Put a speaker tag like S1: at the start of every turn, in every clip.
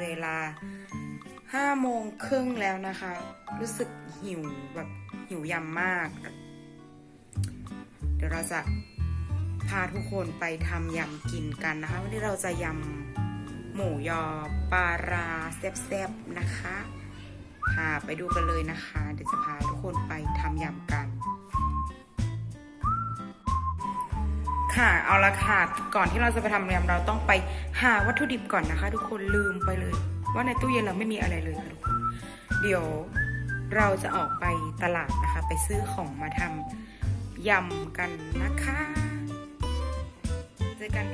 S1: เวลาห้าโมงครึ่งแล้วนะคะ รู้สึกหิวแบบหิวยำมาก เดี๋ยวเราจะพาทุกคนไปทำยำกินกันนะคะ วันนี้เราจะยำหมูยอปลาราแซ่บๆนะคะ พาไปดูกันเลยนะคะ เดี๋ยวจะพาทุกคนไปทำยำกัน ค่ะเอาละค่ะก่อนที่เราจะไปทำยำเราต้องไปหาวัตถุดิบก่อนนะคะ ทุกคนลืมไปเลย ว่าในตู้เย็นเราไม่มีอะไรเลยค่ะทุกคนเดี๋ยวเราจะออกไปตลาดนะคะ ไปซื้อของมาทำยำกันนะคะเจอกัน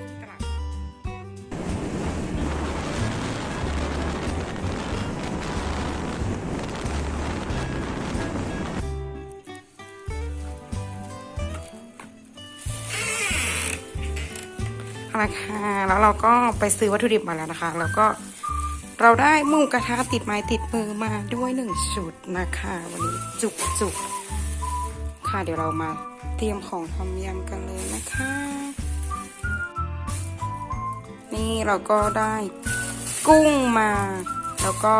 S1: ที่ตลาดเอาละคะ แล้วเราก็ไปซื้อวัตถุดิบมาแล้วนะคะ แล้วก็เราได้หมูกระทะติดไม้ติดมือมาด้วยหนึ่งชุดนะคะ วันนี้จุกจุกค่ะเดี๋ยวเรามาเตรียมของทำยำกันเลยนะคะ นี่เราก็ได้กุ้งมา แล้วก็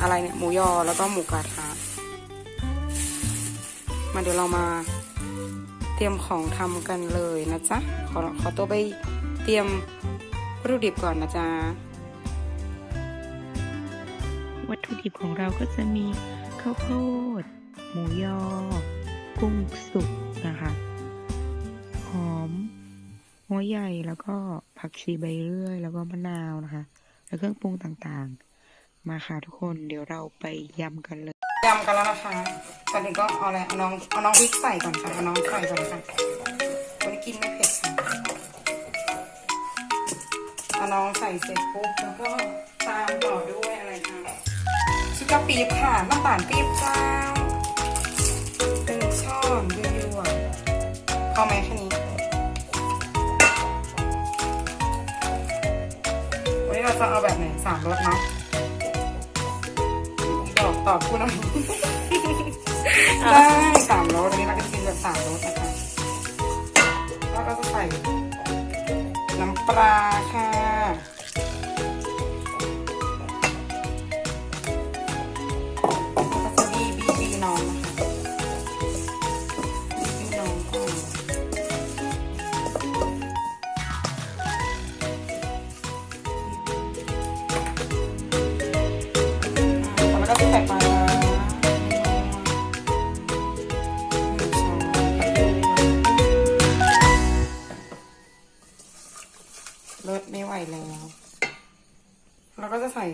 S1: อะไรเนี่ยหมูยอแล้วก็หมูกระทะมาเดี๋ยวเรามาเตรียมของทำกันเลยนะจ๊ะ ขอขอตัวไป รียมวัตถุดิบก่อนนะจ๊ะ
S2: วัตถุดิบของเราก็จะมีข้าวโพด หมูยอ กุ้งสุกนะคะ หอม หัวใหญ่แล้วก็ผักชีใบเลื่อย แล้วก็มะนาวนะคะ แล้วเครื่องปรุงต่างๆ มาค่ะทุกคนเดี๋ยวเราไปยำกันเลย
S1: ยำกันแล้วนะคะก่อนอื่นก็เอาอะไรเอาน้องเอาน้องพริกใส่ก่อนค่ะเอาน้องใส่ก่อนค่ะคนที่กินไม่เผ็ด ค่ะเอาน้องใส่เสร็จปุ๊บแล้วก็ตามต่อด้วยอะไรคะชิคกาปี๊บค่ะน้ำตาลปี๊บเจ้าเป็นงช้อนยั่วๆพอไหมแค่นี้วันนี้เราจะเอาแบบไหนสามรสเนาะตอบตอบพูดหน่อยได้สามรสวันนี้เราจะกินแบบสามรสนะคะแล้วก็จะใส่น้ำปลาค่ะ ใส่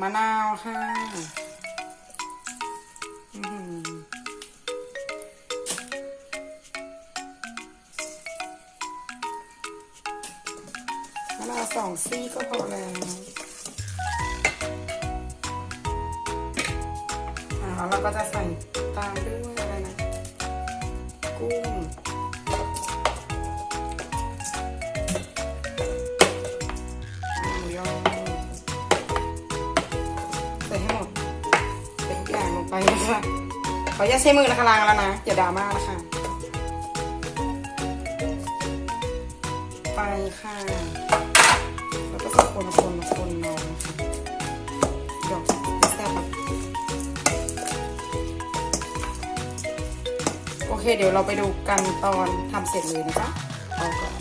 S1: มะนาวค่ะมะนาวสองซี่ก็พอแล้วอ่าแล้วเราก็จะใส่ตามด้วยอะไรนะ กุ้ง นะคะขออย่าตใช้มือนะคะล้างแล้วนะอย่าดราม่านะคะ ไปค่ะ แล้วก็จะคนคนคนน้องดอกแซ่บโอเค เดี๋ยวเราไปดูกันตอนทำเสร็จเลยนะคะเอาก่อน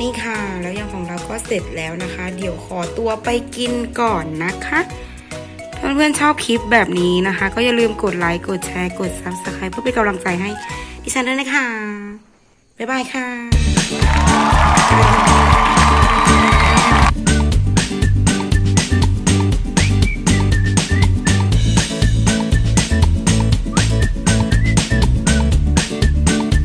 S1: นี่ค่ะ แล้วยำของเราก็เสร็จแล้วนะคะ เดี๋ยวขอตัวไปกินก่อนนะคะ เพื่อนๆชอบคลิปแบบนี้นะคะ ก็อย่าลืมกดไลค์กดแชร์กด Subscribe เพื่อเป็นกำลังใจให้ดิฉันด้วยนะคะ บ๊ายบายค่ะ